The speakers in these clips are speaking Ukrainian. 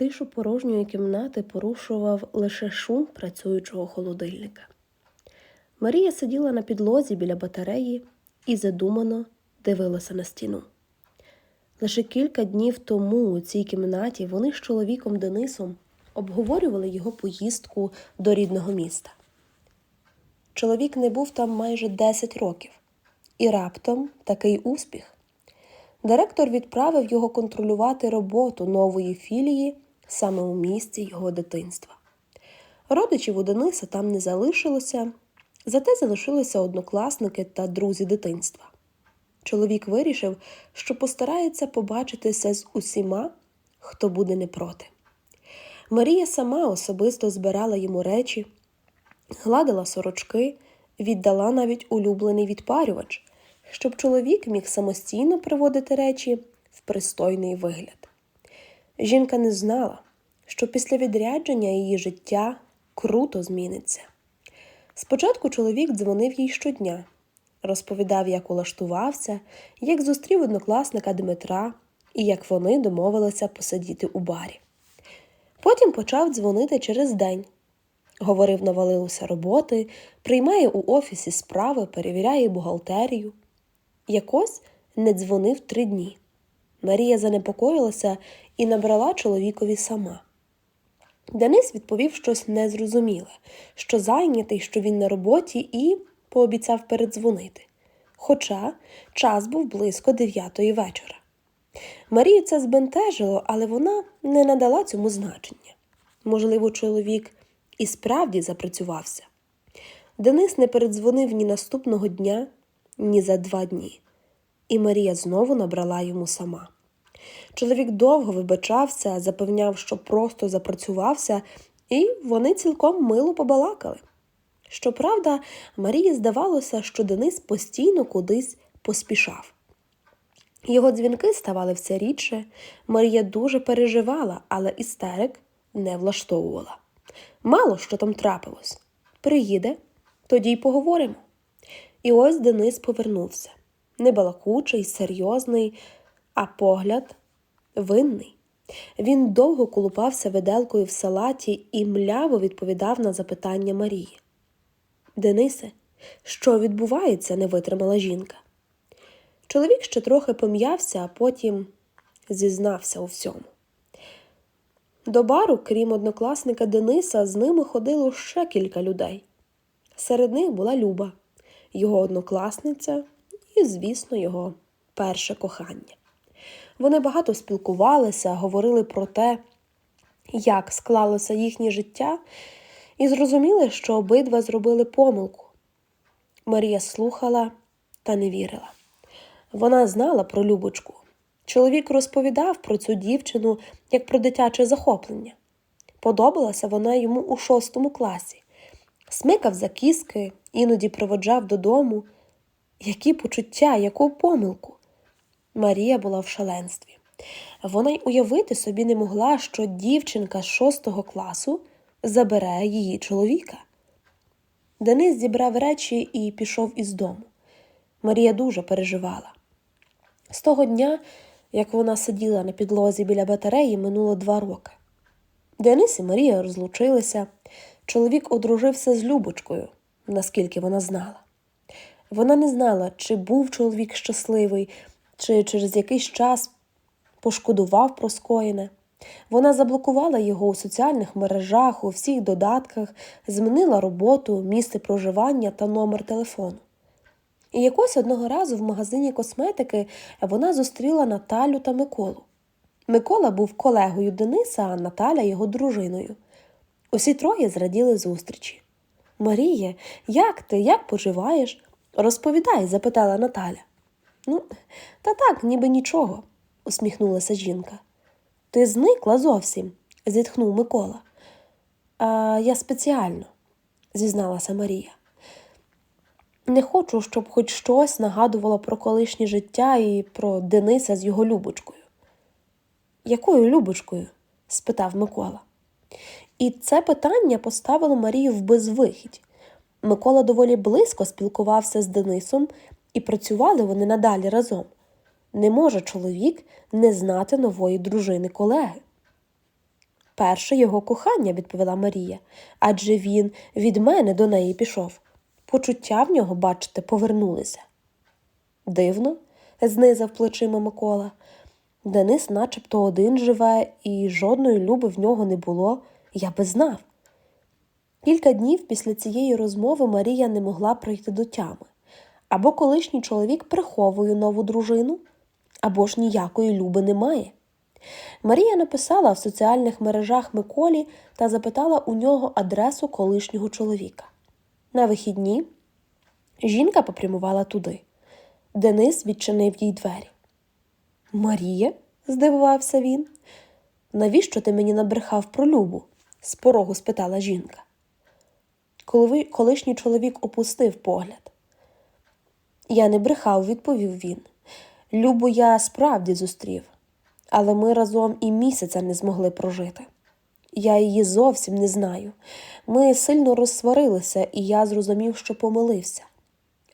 Тишу порожньої кімнати порушував лише шум працюючого холодильника. Марія сиділа на підлозі біля батареї і задумано дивилася на стіну. Лише кілька днів тому у цій кімнаті вони з чоловіком Денисом обговорювали його поїздку до рідного міста. Чоловік не був там майже 10 років, і раптом такий успіх. Директор відправив його контролювати роботу нової філії саме у місці його дитинства. Родичів у Дениса там не залишилося, зате залишилися однокласники та друзі дитинства. Чоловік вирішив, що постарається побачитися з усіма, хто буде не проти. Марія сама особисто збирала йому речі, гладила сорочки, віддала навіть улюблений відпарювач, щоб чоловік міг самостійно приводити речі в пристойний вигляд. Жінка не знала, що після відрядження її життя круто зміниться. Спочатку чоловік дзвонив їй щодня, розповідав, як улаштувався, як зустрів однокласника Дмитра і як вони домовилися посидіти у барі. Потім почав дзвонити через день. Говорив, навалилося роботи, приймає у офісі справи, перевіряє бухгалтерію. Якось не дзвонив три дні. Марія занепокоїлася і набрала чоловікові сама. Денис відповів щось незрозуміле, що зайнятий, що він на роботі, і пообіцяв передзвонити. Хоча час був близько дев'ятої вечора. Марію це збентежило, але вона не надала цьому значення. Можливо, чоловік і справді запрацювався. Денис не передзвонив ні наступного дня, ні за два дні, і Марія знову набрала йому сама. Чоловік довго вибачався, запевняв, що просто запрацювався, і вони цілком мило побалакали. Щоправда, Марії здавалося, що Денис постійно кудись поспішав. Його дзвінки ставали все рідше, Марія дуже переживала, але істерик не влаштовувала. Мало що там трапилось. Приїде, тоді й поговоримо. І ось Денис повернувся небалакучий, серйозний, а погляд винний. Він довго колупався виделкою в салаті і мляво відповідав на запитання Марії. Денисе, що відбувається? не витримала жінка. Чоловік ще трохи пом'явся, а потім зізнався у всьому. До бару, крім однокласника Дениса, з ними ходило ще кілька людей. Серед них була Люба, його однокласниця і, звісно, його перше кохання. Вони багато спілкувалися, говорили про те, як склалося їхнє життя, і зрозуміли, що обидва зробили помилку. Марія слухала та не вірила. Вона знала про Любочку. Чоловік розповідав про цю дівчину як про дитяче захоплення. Подобалася вона йому у шостому класі, смикав за кіски, іноді проводжав додому. Які почуття, яку помилку? Марія була в шаленстві. Вона й уявити собі не могла, що дівчинка з шостого класу забере її чоловіка. Денис зібрав речі і пішов із дому. Марія дуже переживала. З того дня, як вона сиділа на підлозі біля батареї, минуло два роки. Денис і Марія розлучилися. Чоловік одружився з Любочкою, наскільки вона знала. Вона не знала, чи був чоловік щасливий, чи через якийсь час пошкодував про скоєне. Вона заблокувала його у соціальних мережах, у всіх додатках, змінила роботу, місце проживання та номер телефону. І якось одного разу в магазині косметики вона зустріла Наталю та Миколу. Микола був колегою Дениса, а Наталя його дружиною. Усі троє зраділи зустрічі. Маріє, як ти, як поживаєш? Розповідай, запитала Наталя. Ну, та так, ніби нічого, усміхнулася жінка. Ти зникла зовсім, зітхнув Микола. А я спеціально, зізналася Марія. Не хочу, щоб хоч щось нагадувало про колишнє життя і про Дениса з його Любочкою. Якою Любочкою? спитав Микола. І це питання поставило Марію в безвихідь. Микола доволі близько спілкувався з Денисом, і працювали вони надалі разом. Не може чоловік не знати нової дружини колеги. перше його кохання, відповіла Марія, адже він від мене до неї пішов. Почуття в нього, бачите, повернулися. Дивно, знизав плечима Микола. Денис начебто один живе, і жодної люби в нього не було, я би знав. Кілька днів після цієї розмови Марія не могла прийти до тями. Або колишній чоловік приховує нову дружину, або ж ніякої люби немає. Марія написала в соціальних мережах Миколі та запитала у нього адресу колишнього чоловіка. На вихідні жінка попрямувала туди. Денис відчинив їй двері. Марія? здивувався він. Навіщо ти мені набрехав про Любу? з порогу спитала жінка. Коли колишній чоловік опустив погляд. Я не брехав, відповів він. Любу я справді зустрів, але ми разом і місяця не змогли прожити. Я її зовсім не знаю. Ми сильно розсварилися, і я зрозумів, що помилився.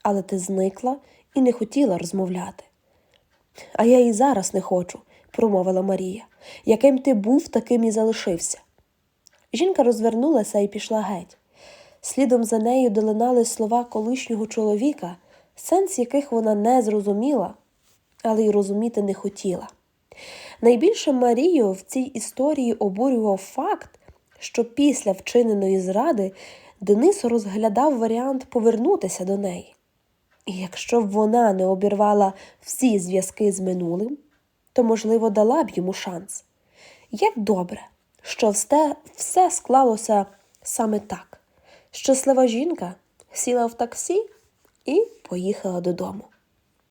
Але ти зникла і не хотіла розмовляти. А я і зараз не хочу, промовила Марія. Яким ти був, таким і залишився. Жінка розвернулася і пішла геть. Слідом за нею долинали слова колишнього чоловіка, сенс яких вона не зрозуміла, але й розуміти не хотіла. Найбільше Марію в цій історії обурював факт, що після вчиненої зради Денис розглядав варіант повернутися до неї. І якщо б вона не обірвала всі зв'язки з минулим, то, можливо, дала б йому шанс. Як добре, що все, все склалося саме так. Щаслива жінка сіла в таксі і поїхала додому.